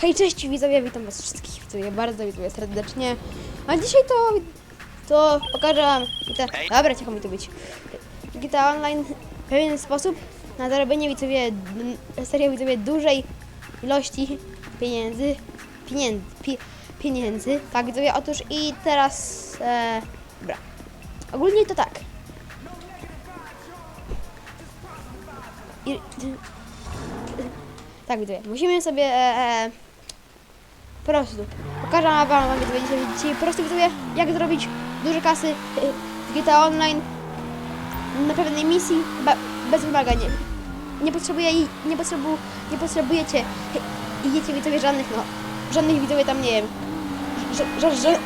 Hej, cześć widzowie, witam was wszystkich widzowie, bardzo widzowie serdecznie. A dzisiaj to, to pokażę wam GTA, dobra, cicho mi tu być. GTA Online w pewien sposób na zarobienie widzowie, serio widzowie dużej ilości pieniędzy, pieniędzy, pi, pieniędzy, tak widzowie, otóż i teraz, e, dobra, ogólnie to tak. I, tak widzowie, musimy sobie e, e, po prostu pokażę wam wam widzowie dzisiaj, prostu widzowie jak zrobić dużo kasy e, w GTA Online na pewnej misji be, bez wymagań. Nie potrzebuję i- nie potrzebu, nie potrzebujecie i wiecie widzowie żadnych no żadnych widzowie tam nie wiem ża, ża, ża, ża, ża,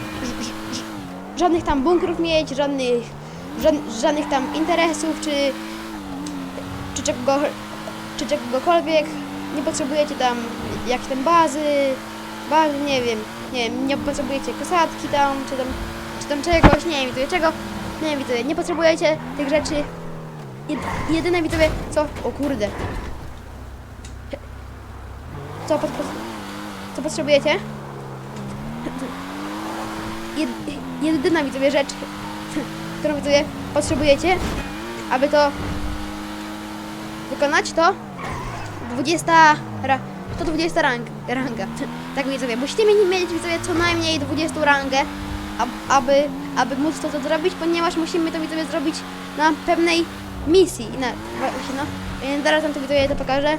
żadnych tam bunkrów mieć, żadnych żad, żadnych tam interesów czy czy czego, czy czegokolwiek. Nie potrzebujecie tam jakieś tam bazy, bazy, nie wiem, nie wiem, nie potrzebujecie kasadki tam, czy tam, czy tam czegoś, nie wiem, widzowie, czego, nie wiem, widzowie, nie potrzebujecie tych rzeczy. Jed, jedyne widzowie, co, o kurde, co, pot, co potrzebujecie? Jed, jedyna widzowie rzecz, którą widzowie potrzebujecie, aby to wykonać to 20 ra, to 20 rang, ranga. Tak widzowie, musicie mieć, widzowie co najmniej 20 rangę, ab- aby, aby móc to, to zrobić, ponieważ musimy to widzowie zrobić na pewnej misji. I na, właśnie no, Więc zaraz wam to widzowie to pokażę.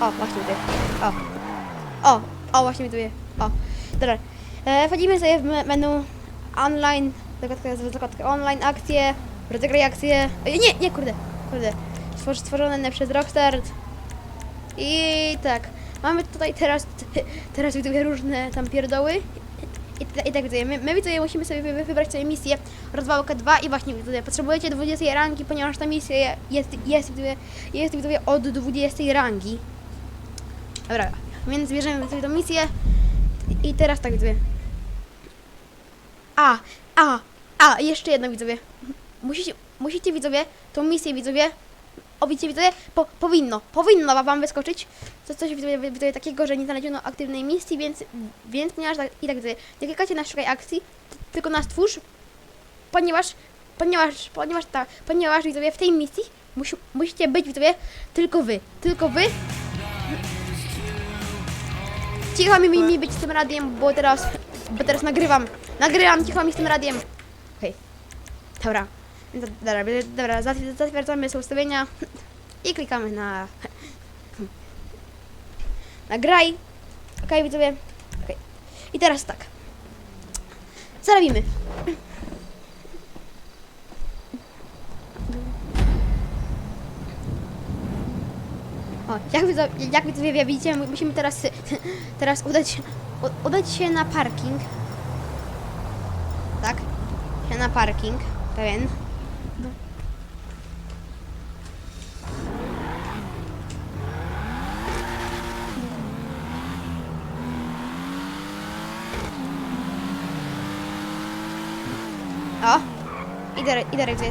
O, właśnie widzowie. O. O, o właśnie widzowie. O. Dobra. E, wchodzimy sobie w me- menu online, zakładka, zakładka online, akcje, rozegraj akcje. E, Nie, nie, kurde, kurde. Stwor- Stworzone przez Rockstar. I tak, mamy tutaj teraz, teraz widzowie różne tam pierdoły. I, i tak widzowie, my, my widzowie musimy sobie wy- wybrać sobie misję rozwałkę 2 i właśnie widzowie, potrzebujecie 20 rangi, ponieważ ta misja jest, jest, widzowie, jest widzowie od 20 rangi. Dobra, więc bierzemy sobie tą misję i teraz tak widzowie. A, a, a, jeszcze jedno widzowie. Musicie, musicie widzowie, tą misję widzowie, o widzicie widzowie, po, powinno, powinno wam wyskoczyć co, coś widzowie, widzowie takiego, że nie znaleziono aktywnej misji, więc, więc ponieważ tak, i tak widzowie, nie klikacie na szukaj akcji, tylko na stwórz, ponieważ, ponieważ, ponieważ tak, ponieważ widzowie w tej misji musi, musicie być widzowie tylko wy, tylko wy. Cicho mi, mi, mi być z tym radiem, bo teraz, bo teraz nagrywam, nagrywam, cicho mi z tym radiem. Okej, dobra. Do- Dobra, dobra, zat- zatwierdzamy ustawienia i klikamy na na graj. Okej, widzowie. Okej. I teraz tak. Co robimy? O, jak widzowie, jak widzowie widzicie, mu- musimy teraz, teraz udać, udać się na parking. Tak? Się na parking, pewien. O! Idę, idę, widzowie.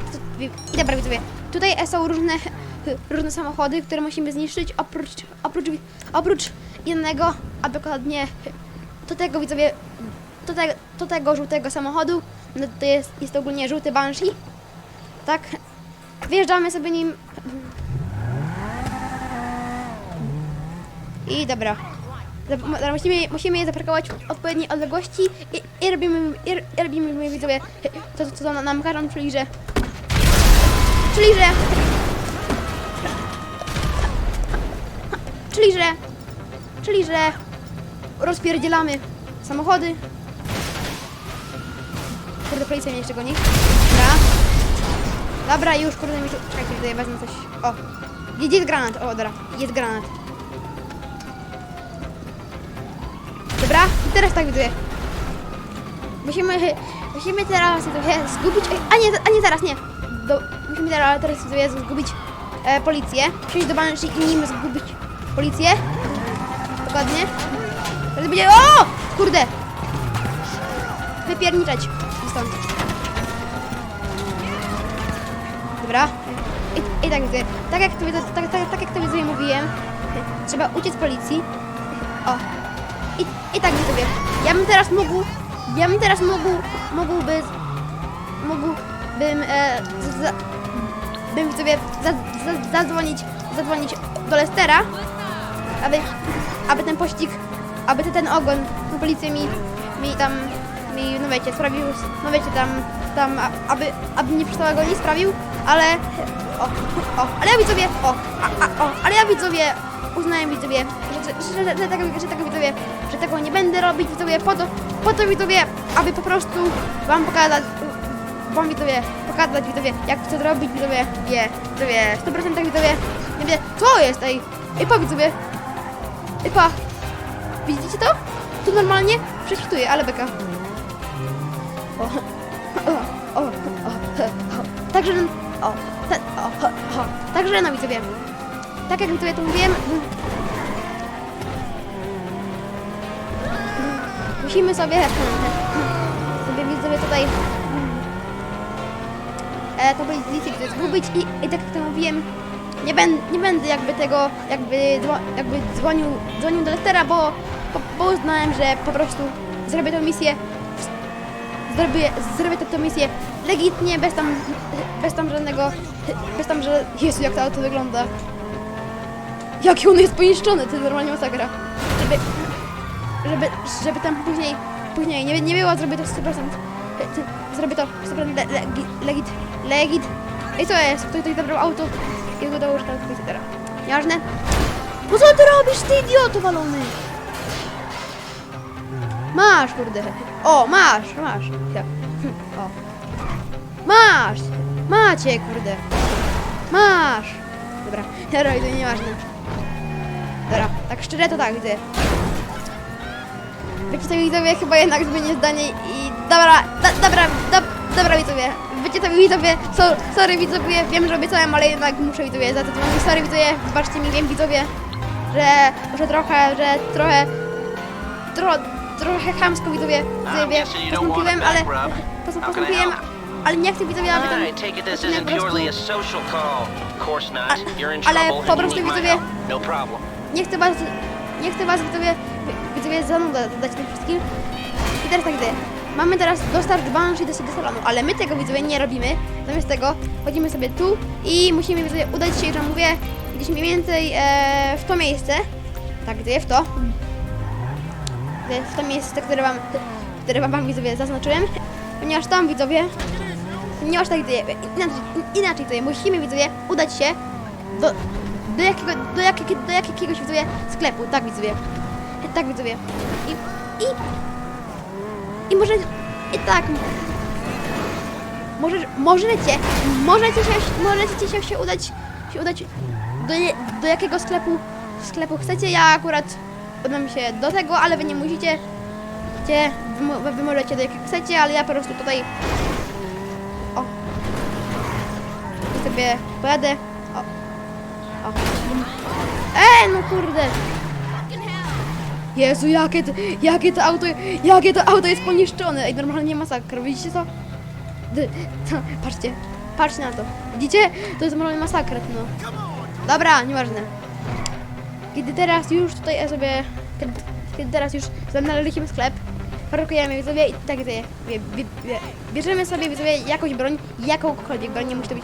I dobra. Tutaj są różne, różne samochody, które musimy zniszczyć, oprócz, oprócz, oprócz jednego, a dokładnie do tego, widzowie, do, te, do tego żółtego samochodu. No, to jest, jest ogólnie żółty Banshee. Tak? Wjeżdżamy sobie nim. I dobra. Dobra, musimy, musimy je zaparkować w odpowiedniej odległości i, i robimy, i, i robimy widzowie to, co to nam każą, czyli że czyli że czyli że czyli że rozpierdzielamy samochody. Kurde policja mnie jeszcze goni. Dobra. Dobra już kurde mi czekajcie tutaj wezmę coś. O. Gdzie jest granat. O dobra. Jest granat Dobra, i teraz tak widzę. Musimy, musimy teraz trochę zgubić, a nie, a nie zaraz, nie. Do, musimy teraz, teraz sobie zgubić e, policję, przejść do Banshee i nim zgubić policję. Dokładnie. Wtedy będzie, o! Kurde! Wypierniczać stąd. Dobra. I, i tak widzę. Tak jak to, tak, tak, tak jak to widzę mówiłem, trzeba uciec policji. O. I, i tak widzowie. Ja bym teraz mógł, ja bym teraz mógł, mógłby, mógłbym, e, bym widzowie za, za, zadzwonić, zadzwonić do Lestera, aby, aby ten pościg, aby ten, ten ogon na policję mi, mi tam, mi, no wiecie, sprawił, no wiecie, tam, tam, aby, aby nie przestała go nie sprawił, ale, o, o, ale ja widzowie, o, a, a, o, ale ja widzowie, uznałem widzowie, że, że, że, że, tego, że tego widzowie, że tego nie będę robić widzowie, po to, po to widzowie, aby po prostu wam pokazać, wam widzowie, pokazać widzowie, jak chcę zrobić widzowie, wie, widzowie, 100% widzowie, nie wiem, co jest, ej, ej, pa widzowie, ej, pa, widzicie to? Tu normalnie prześwituje, ale beka. O, o, o, o, o. Także, o, te, o, o, o. Także no widzowie, tak jak widzowie to mówiłem, musimy sobie, sobie widzowie tutaj e, to policję tutaj zgubić i, i tak jak to mówiłem, nie, ben, nie będę jakby tego, jakby, jakby dzwonił, dzwonił do Lestera, bo, bo, bo uznałem, że po prostu zrobię tę misję zrobię, zrobię tę misję legitnie, bez tam, bez tam żadnego, bez tam, że, Jezu, jak to auto wygląda. Jaki on jest poniszczony, to normalnie masakra. Żeby, żeby, żeby tam później, później nie, nie było, zrobię to 100%. e, Zrobię to 100% le, legit, legit, legit. I co jest? Ktoś tutaj zabrał auto i go dołożył na komputera. Nieważne. No co ty robisz, ty idioto walony? Masz, kurde. O, masz, masz. O. Masz! Macie, kurde. Masz! Dobra, to nieważne. Dobra, tak szczerze to tak, widzę. Wiecie sobie widzowie, chyba jednak zmienię zdanie i... Dobra, da, dobra, da, dobra widzowie. Wiecie sobie widzowie, so, sorry widzowie, wiem, że obiecałem, ale jednak muszę widzowie zadzwonić. Sorry widzowie, wybaczcie mi, wiem widzowie, że, że trochę, że trochę... Tro, trochę chamsko widzowie, widzowie postąpiłem, ale... Postąpiłem, ale nie chcę widzowie, aby tam... Ale po prostu widzowie-. No problem. Nie chcę was, nie chcę was widzowie, widzowie zanudę dać tym wszystkim. I teraz tak gdy, mamy teraz dostarcz do, do salonu, ale my tego widzowie nie robimy. Zamiast tego chodzimy sobie tu i musimy widzowie udać się, że mówię, gdzieś mniej więcej e, w to miejsce. Tak, gdzie w to. Gdzie W to miejsce, które wam, które wam, wam widzowie zaznaczyłem. Ponieważ tam widzowie, ponieważ tak gdy, inaczej, inaczej tutaj musimy widzowie udać się do, do jakiego, do, jakiego, do jakiegoś widzowie sklepu, tak widzowie. Tak widzowie. I, i, i może, i tak, może, możecie, możecie się, możecie się, się udać, się udać do, do jakiego sklepu, sklepu chcecie. Ja akurat udam się do tego, ale wy nie musicie. Cie, wy, wy możecie do jakiego chcecie, ale ja po prostu tutaj o sobie pojadę. O. Ej, no kurde. Jezu, jakie to, jakie to auto, jakie to auto jest poniszczone. Ej, normalnie masakra, widzicie to? D- to patrzcie, patrzcie na to. Widzicie? To jest normalnie masakra, no. Dobra, nieważne. Kiedy teraz już tutaj ja sobie, kiedy, kiedy teraz już znaleźliśmy sklep, parkujemy widzowie i tak sobie, bierzemy sobie widzowie jakąś broń, jakąkolwiek broń, nie musi to być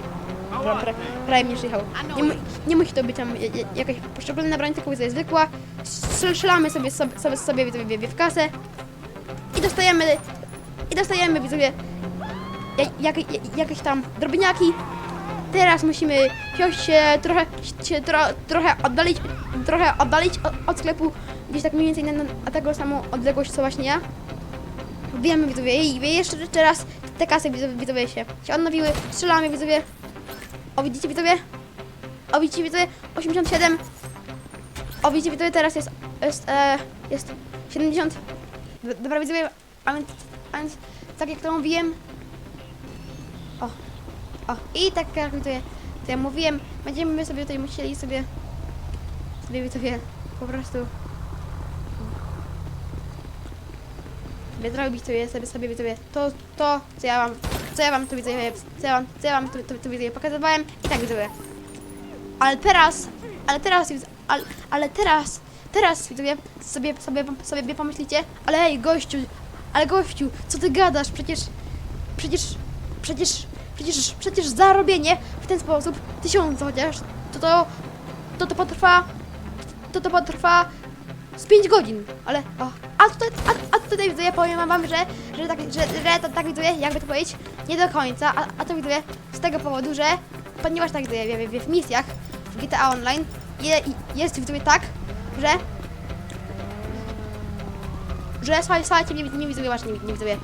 Dobra, pra, prawie mnie przyjechał. Nie, nie musi to być tam jakaś poszczególna broń, tylko jest zwykła. Strzel- Strzelamy sobie sobie, sobie, sobie w kasę i dostajemy i dostajemy widzowie jak, jak, jak, jakieś tam drobniaki. Teraz musimy się trochę, się tro, trochę oddalić, trochę oddalić od, od sklepu, gdzieś tak mniej więcej na, na taką samą odległość co właśnie ja. Wiemy widzowie i jeszcze, jeszcze raz te kasy widzowie, widzowie się, się odnowiły, strzelamy widzowie. O widzicie widzowie? O widzicie widzowie? 87. O widzicie widzowie teraz jest, jest, e, jest 70. D- Dobra widzowie, a więc, a więc tak jak to mówiłem. O, o i tak jak widzowie, to ja mówiłem, będziemy sobie tutaj musieli sobie, sobie widzowie po prostu sobie zrobić sobie, sobie, sobie widzowie to, to, co ja wam, co ja wam tu widzowie, co ja wam, co ja wam tu, tu, tu widzowie pokazywałem i tak widzowie. Ale teraz, ale teraz, ale, ale teraz teraz widzowie sobie, sobie, sobie pomyślicie, ale ej, gościu, ale gościu, co ty gadasz? Przecież, przecież, przecież, przecież, przecież zarobienie w ten sposób tysiąca chociaż, to to, to, to potrwa, to to potrwa z 5 godzin, ale, o, a tutaj, a tutaj widzowie powiem wam, że, że tak, że, że to, tak widzowie, jakby to powiedzieć, nie do końca, a, a to widzowie z tego powodu, że ponieważ tak widzowie, w, w, w misjach w GTA Online je, jest widzowie tak, że że słuchajcie, słuchajcie, nie, nie widzowie, właśnie nie, nie widzowie.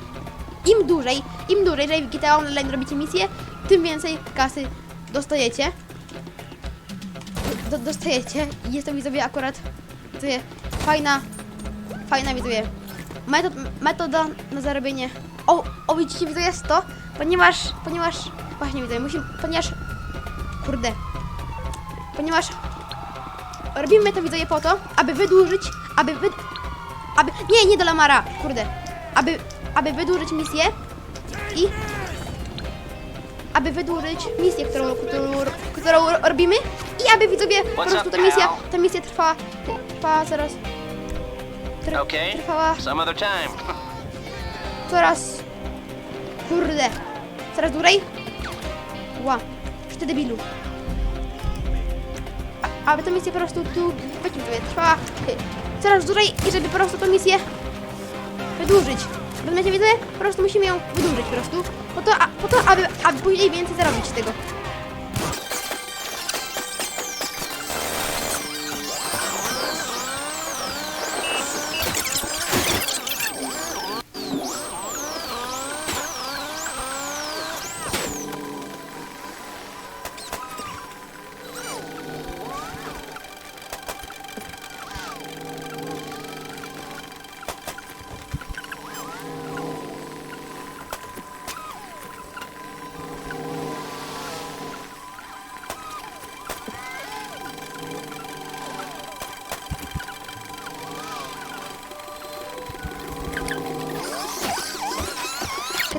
Im dłużej, im dłużej, że w GTA Online robicie misję, tym więcej kasy dostajecie. Do, dostajecie jest to widzowie akurat widzowie, fajna, fajna widzowie. Metod, metoda na zarobienie. O, o widzicie widzowie jest to, ponieważ, ponieważ, właśnie widzowie, musimy, ponieważ, kurde, ponieważ robimy to widzowie po to, aby wydłużyć, aby wy, aby, nie, nie do Lamara, kurde, aby, aby wydłużyć misję i aby wydłużyć misję, którą, którą, którą robimy i aby widzowie po prostu ta misja, pal? ta misja trwa, trwa coraz, tr, Okay. trwała Some other time. coraz, kurde, coraz dłużej. Ła, że ty debilu. A, aby ta misja po prostu tu, wiecie, sobie trwała y, coraz dłużej i żeby po prostu tą misję wydłużyć. Rozumiecie, widzę? Po prostu musimy ją wydłużyć po prostu, po to, a, po to aby, aby później więcej zarobić z tego.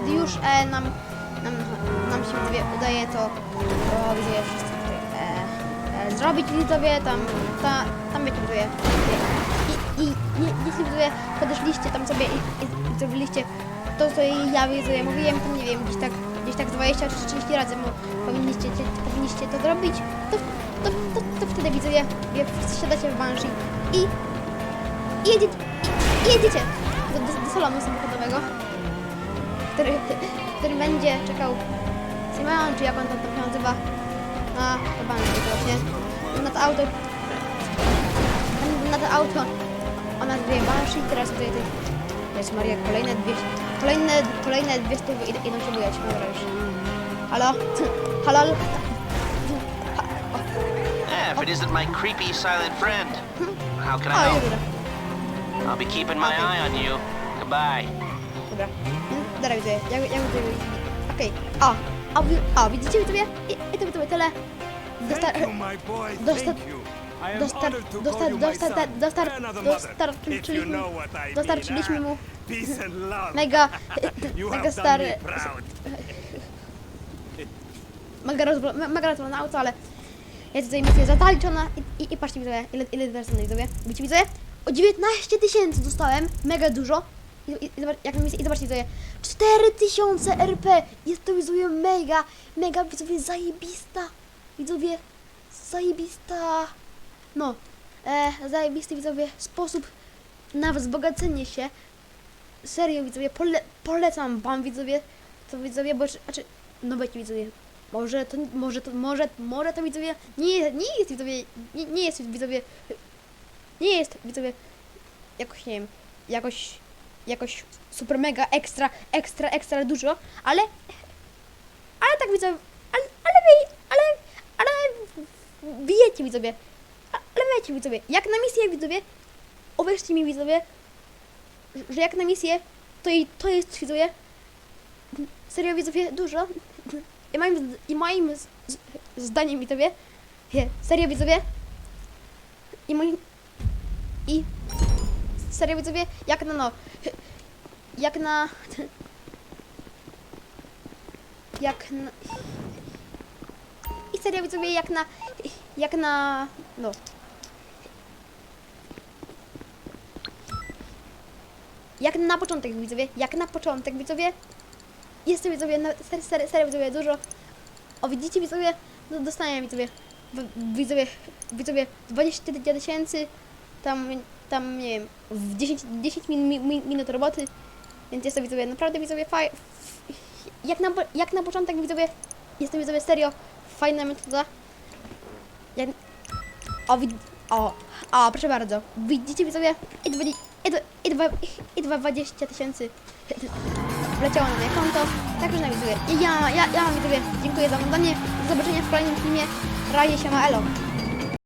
Kiedy już e, nam, nam, nam się udaje to, to widzowie wszyscy tutaj, e, e, zrobić widzowie, tam, ta, tam wiecie widzowie. I, i je, jeśli widzowie podeszliście tam sobie i, i, i zrobiliście to, co ja widzowie mówiłem, to nie wiem, gdzieś tak, gdzieś tak 20 czy 30 razy powinniście, powinniście to zrobić, to, to, to, to wtedy widzowie wie, siadacie w Banshee i, i jedziecie, i, i jedziecie do, do, do salonu samochodowego który, który będzie czekał Simon, czy jak on tam się nazywa, na to banki właśnie, na to auto, na to auto, ona zwie Banshee, teraz tutaj, tutaj, jest Maria, kolejne dwie, kolejne, kolejne dwie stówy idą, się bujać, dobra już. Halo? Halo? Ha, o, Eh, if it isn't my creepy silent friend. How can I o, help? I'll be keeping my eye on you. Goodbye. Dobra. Dobra, widzę. Jak, jak widzę. Okej. O, o, wi- o, widzicie widzowie? I, i to widzowie tyle. Dostar... Dostar- dostar- dostar- dostar- dostar- dostarczyliśmy- dostarczyliśmy mu mega, mega stary, mega, rozblo- me- mega rozwalone auto, ale jest tutaj misja zaliczona i, i, i patrzcie widzowie, ile, ile teraz widzowie. Widzicie widzowie? O 19 tysięcy dostałem, mega dużo. I, i, jak misję, i zobaczcie widzowie, 4000 RP, jest to widzowie mega, mega widzowie zajebista, widzowie, zajebista, no, e, zajebisty widzowie sposób na wzbogacenie się. Serio widzowie, pole, polecam wam widzowie, to widzowie, bo znaczy, no wiecie widzowie, może to, może to, może, może to widzowie, nie, nie jest widzowie, nie, nie jest widzowie, nie jest widzowie, jakoś nie wiem, jakoś, jakoś super mega ekstra, ekstra, ekstra dużo, ale, ale tak widzowie, ale, ale ale, ale wiecie widzowie, ale wiecie widzowie, jak na misję widzowie, uwierzcie mi widzowie, że- jak na misję, to i to jest widzowie, serio widzowie, dużo. I moim, i moim z, z, zdaniem widzowie, serio widzowie, i moim, i serio widzowie, jak na no, jak na, jak na, i serio widzowie, jak na, jak na, no, jak na początek widzowie, jak na początek widzowie, jest widzowie, na, serio, serio widzowie, dużo, o widzicie widzowie, no, dostałem widzowie, w- widzowie, widzowie, 20 tysięcy, tam, tam nie wiem, w 10, 10 min, mi, minut roboty, więc jest to widzowie, naprawdę widzowie, faj, jak na, jak na początek widzowie, jest to widzowie, serio, fajna metoda, jak, o, wid- o, o, proszę bardzo. Widzicie widzowie? I, 20, i, i, i dwa 20 tysięcy wleciało na moje konto. Także na widzowie. Ja, ja, ja wam widzowie dziękuję za oglądanie. Do zobaczenia w kolejnym filmie. Razie się ma Elo.